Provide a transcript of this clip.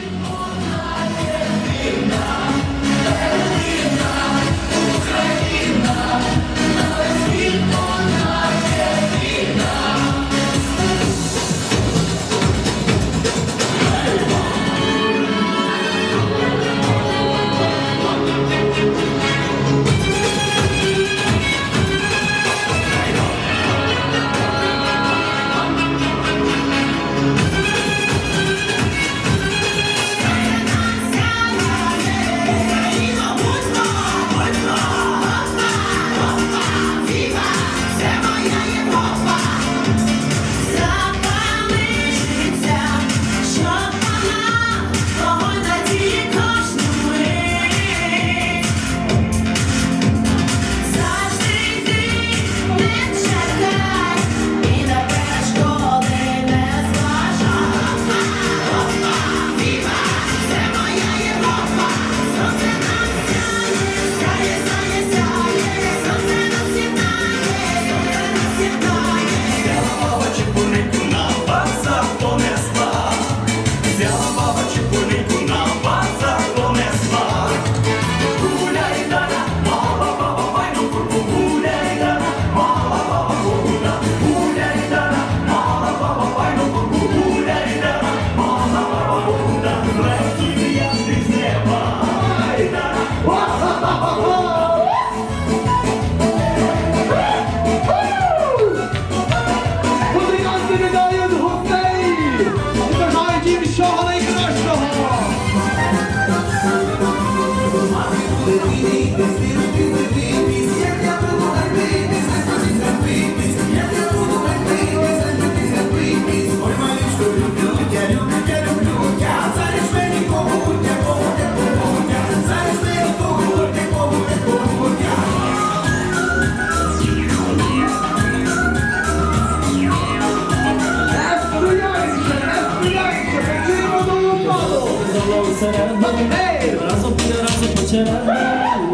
you more. 올라온 사람 막내 네. 돌아서 피어나서 붙여라